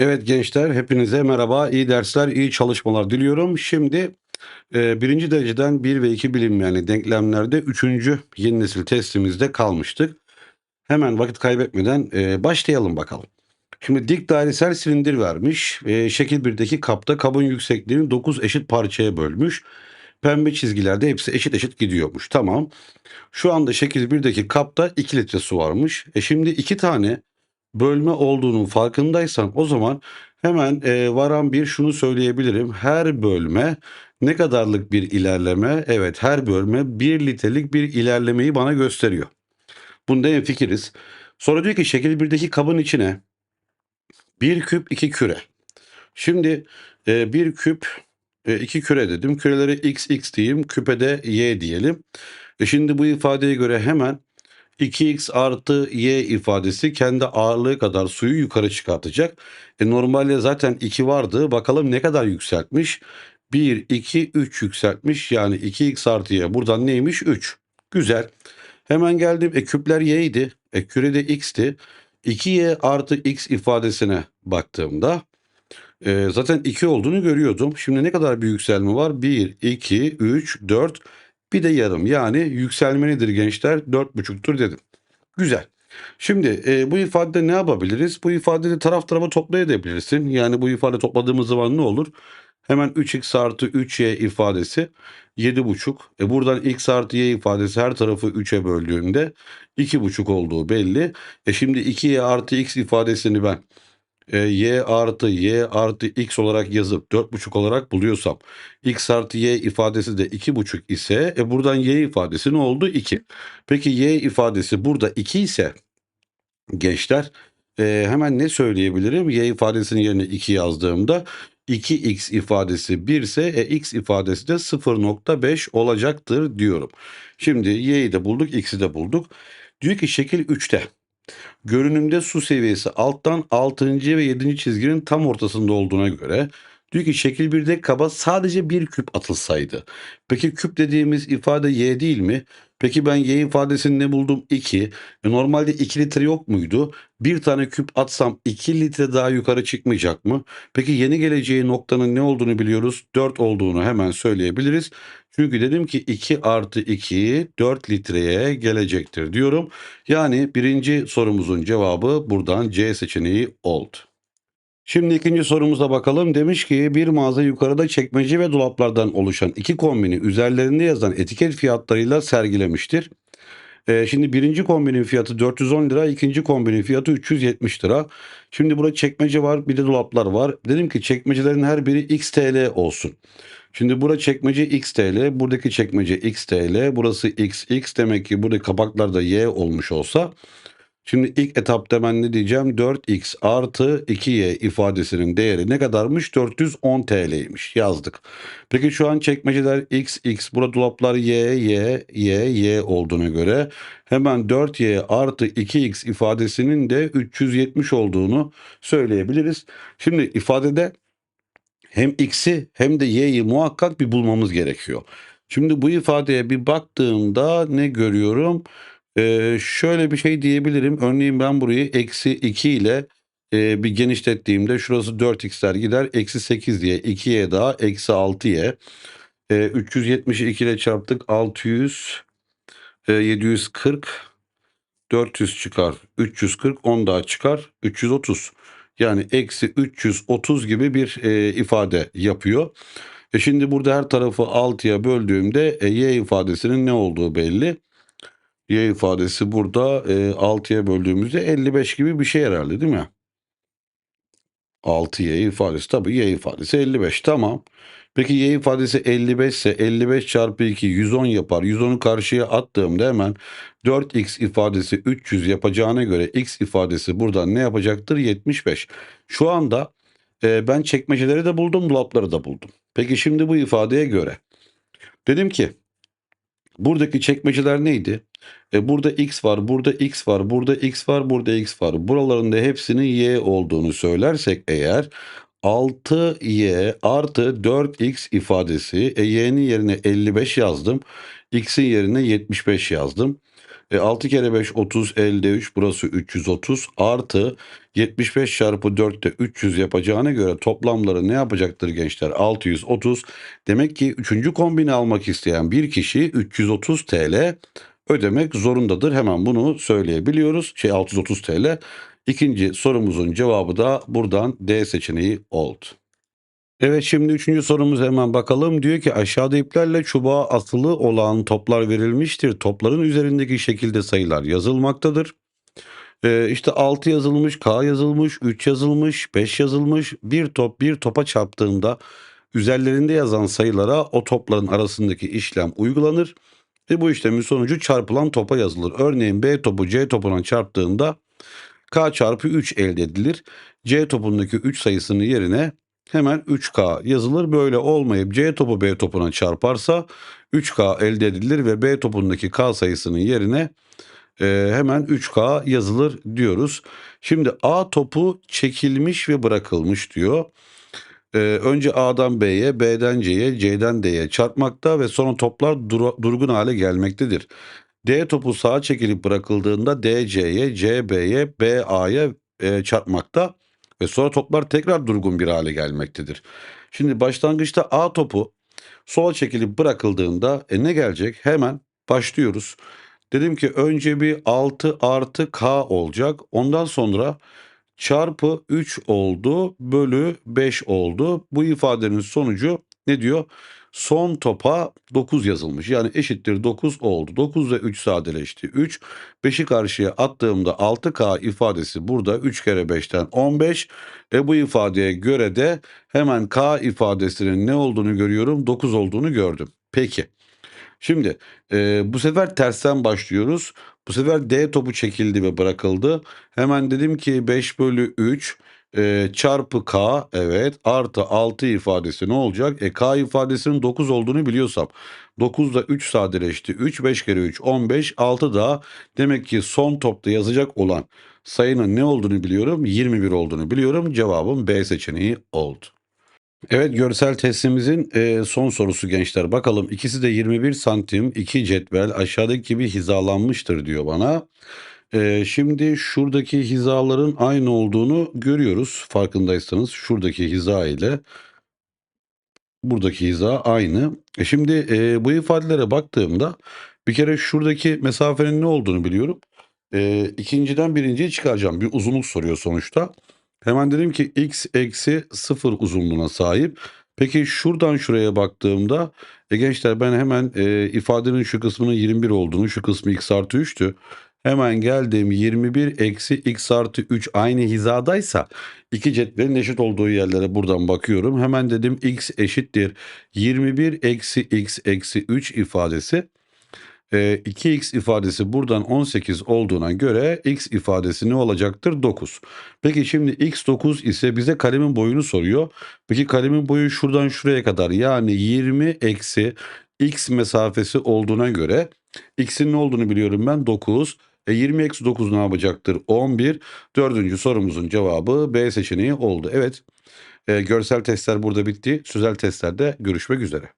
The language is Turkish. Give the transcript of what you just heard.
Evet gençler, hepinize merhaba, iyi dersler, iyi çalışmalar diliyorum. Şimdi e, birinci dereceden 1 ve 2 bilinmeyenli denklemlerde üçüncü yeni nesil testimizde kalmıştık. Hemen vakit kaybetmeden e, başlayalım bakalım. Şimdi dik dairesel silindir vermiş. E, şekil 1'deki kapta kabın yüksekliğini 9 eşit parçaya bölmüş. Pembe çizgilerde hepsi eşit eşit gidiyormuş. Tamam. Şu anda şekil 1'deki kapta 2 litre su varmış. E şimdi 2 tane bölme olduğunun farkındaysan o zaman hemen e, varan bir şunu söyleyebilirim. Her bölme ne kadarlık bir ilerleme? Evet her bölme 1 litrelik bir ilerlemeyi bana gösteriyor. Bunda en fikiriz. Sonra diyor ki şekil 1'deki kabın içine 1 küp 2 küre. Şimdi e, 1 küp 2 küre dedim. Kürelere x x diyeyim. Küpe de y diyelim. E şimdi bu ifadeye göre hemen 2x artı y ifadesi kendi ağırlığı kadar suyu yukarı çıkartacak. E normalde zaten 2 vardı. Bakalım ne kadar yükseltmiş? 1, 2, 3 yükseltmiş. Yani 2x artı y buradan neymiş? 3. Güzel. Hemen geldim. E küpler y'ydi. E küre de x'ti. 2y artı x ifadesine baktığımda e, zaten 2 olduğunu görüyordum. Şimdi ne kadar bir yükselme var? 1, 2, 3, 4 bir de yarım. Yani yükselme nedir gençler? 4,5'tur dedim. Güzel. Şimdi e, bu ifadede ne yapabiliriz? Bu ifadede taraf tarafa toplayabilirsin. Yani bu ifade topladığımız zaman ne olur? Hemen 3x artı 3y ifadesi 7,5. E buradan x artı y ifadesi her tarafı 3'e böldüğünde 2,5 olduğu belli. E şimdi 2y artı x ifadesini ben e, y artı y artı x olarak yazıp 4,5 olarak buluyorsam x artı y ifadesi de 2,5 ise e, buradan y ifadesi ne oldu? 2. Peki y ifadesi burada 2 ise gençler e, hemen ne söyleyebilirim? Y ifadesinin yerine 2 yazdığımda 2x ifadesi 1 ise e, x ifadesi de 0.5 olacaktır diyorum. Şimdi y'yi de bulduk, x'i de bulduk. Diyor ki şekil 3'te görünümde su seviyesi alttan 6. ve 7. çizginin tam ortasında olduğuna göre diyor ki şekil 1'de kaba sadece bir küp atılsaydı. Peki küp dediğimiz ifade y değil mi? Peki ben y ifadesini ne buldum? 2. E normalde 2 litre yok muydu? Bir tane küp atsam 2 litre daha yukarı çıkmayacak mı? Peki yeni geleceği noktanın ne olduğunu biliyoruz. 4 olduğunu hemen söyleyebiliriz. Çünkü dedim ki 2 artı 2 4 litreye gelecektir diyorum. Yani birinci sorumuzun cevabı buradan C seçeneği oldu. Şimdi ikinci sorumuza bakalım. Demiş ki bir mağaza yukarıda çekmece ve dolaplardan oluşan iki kombini üzerlerinde yazan etiket fiyatlarıyla sergilemiştir. Ee, şimdi birinci kombinin fiyatı 410 lira, ikinci kombinin fiyatı 370 lira. Şimdi burada çekmece var, bir de dolaplar var. Dedim ki çekmecelerin her biri x TL olsun. Şimdi burada çekmece x TL, buradaki çekmece x TL, burası x x demek ki buradaki kapaklarda y olmuş olsa Şimdi ilk etapta ben ne diyeceğim? 4x artı 2y ifadesinin değeri ne kadarmış? 410 TL'ymiş. Yazdık. Peki şu an çekmeceler x, x. Burada dolaplar y, y, y, y olduğuna göre hemen 4y artı 2x ifadesinin de 370 olduğunu söyleyebiliriz. Şimdi ifadede hem x'i hem de y'yi muhakkak bir bulmamız gerekiyor. Şimdi bu ifadeye bir baktığımda ne görüyorum? Ee, şöyle bir şey diyebilirim. Örneğin ben burayı eksi 2 ile e, bir genişlettiğimde şurası 4x'ler gider. Eksi 8 diye 2y daha eksi 6y. E, 370'i 2 ile çarptık. 600 e, 740 400 çıkar. 340 10 daha çıkar. 330. Yani eksi 330 gibi bir e, ifade yapıyor. E şimdi burada her tarafı 6'ya böldüğümde e, y ifadesinin ne olduğu belli y ifadesi burada e, 6'ya böldüğümüzde 55 gibi bir şey herhalde değil mi? 6y ifadesi tabii y ifadesi 55 tamam. Peki y ifadesi 55 ise 55 çarpı 2 110 yapar. 110'u karşıya attığımda hemen 4x ifadesi 300 yapacağına göre x ifadesi buradan ne yapacaktır? 75. Şu anda e, ben çekmeceleri de buldum dolapları da buldum. Peki şimdi bu ifadeye göre dedim ki buradaki çekmeceler neydi? E burada x var, burada x var, burada x var, burada x var. Buraların da hepsinin y olduğunu söylersek eğer 6y artı 4x ifadesi. E, y'nin yerine 55 yazdım. X'in yerine 75 yazdım. E, 6 kere 5 30 elde 3 burası 330 artı 75 çarpı 4 de 300 yapacağına göre toplamları ne yapacaktır gençler? 630. Demek ki 3. kombini almak isteyen bir kişi 330 TL ödemek zorundadır. Hemen bunu söyleyebiliyoruz. Şey 630 TL. İkinci sorumuzun cevabı da buradan D seçeneği oldu. Evet şimdi üçüncü sorumuz hemen bakalım. Diyor ki aşağıda iplerle çubuğa asılı olan toplar verilmiştir. Topların üzerindeki şekilde sayılar yazılmaktadır. Ee, işte 6 yazılmış, K yazılmış, 3 yazılmış, 5 yazılmış. Bir top bir topa çarptığında üzerlerinde yazan sayılara o topların arasındaki işlem uygulanır. Ve bu işlemin sonucu çarpılan topa yazılır. Örneğin B topu C topuna çarptığında K çarpı 3 elde edilir. C topundaki 3 sayısının yerine hemen 3K yazılır. Böyle olmayıp C topu B topuna çarparsa 3K elde edilir ve B topundaki K sayısının yerine e, hemen 3K yazılır diyoruz. Şimdi A topu çekilmiş ve bırakılmış diyor. E, önce A'dan B'ye, B'den C'ye, C'den D'ye çarpmakta ve sonra toplar duru- durgun hale gelmektedir. D topu sağa çekilip bırakıldığında DC'ye, CB'ye, BA'ya e, çarpmakta ve sonra toplar tekrar durgun bir hale gelmektedir. Şimdi başlangıçta A topu sola çekilip bırakıldığında e, ne gelecek? Hemen başlıyoruz. Dedim ki önce bir 6 artı K olacak. Ondan sonra çarpı 3 oldu bölü 5 oldu. Bu ifadenin sonucu ne diyor? Son topa 9 yazılmış. Yani eşittir 9 oldu. 9 ile 3 sadeleşti. 3. 5'i karşıya attığımda 6K ifadesi burada 3 kere 5'ten 15. E bu ifadeye göre de hemen K ifadesinin ne olduğunu görüyorum? 9 olduğunu gördüm. Peki. Şimdi e, bu sefer tersten başlıyoruz. Bu sefer D topu çekildi ve bırakıldı. Hemen dedim ki 5 bölü 3 e, çarpı K evet artı 6 ifadesi ne olacak? E, K ifadesinin 9 olduğunu biliyorsam 9 da 3 sadeleşti. 3 5 kere 3 15 6 da demek ki son topta yazacak olan sayının ne olduğunu biliyorum. 21 olduğunu biliyorum. Cevabım B seçeneği oldu. Evet görsel testimizin e, son sorusu gençler. Bakalım ikisi de 21 santim iki cetvel aşağıdaki gibi hizalanmıştır diyor bana. E, şimdi şuradaki hizaların aynı olduğunu görüyoruz. Farkındaysanız şuradaki hiza ile buradaki hiza aynı. E şimdi e, bu ifadelere baktığımda bir kere şuradaki mesafenin ne olduğunu biliyorum. E, ikinciden birinciyi çıkaracağım. Bir uzunluk soruyor sonuçta. Hemen dedim ki x eksi 0 uzunluğuna sahip. Peki şuradan şuraya baktığımda e gençler ben hemen e, ifadenin şu kısmının 21 olduğunu şu kısmı x artı 3'tü. Hemen geldim 21 eksi x artı 3 aynı hizadaysa iki cetvelin eşit olduğu yerlere buradan bakıyorum. Hemen dedim x eşittir 21 eksi x eksi 3 ifadesi. E, 2x ifadesi buradan 18 olduğuna göre x ifadesi ne olacaktır? 9. Peki şimdi x 9 ise bize kalemin boyunu soruyor. Peki kalemin boyu şuradan şuraya kadar yani 20 eksi x mesafesi olduğuna göre x'in ne olduğunu biliyorum ben 9. E 20 eksi 9 ne yapacaktır? 11. Dördüncü sorumuzun cevabı B seçeneği oldu. Evet e, görsel testler burada bitti. Sözel testlerde görüşmek üzere.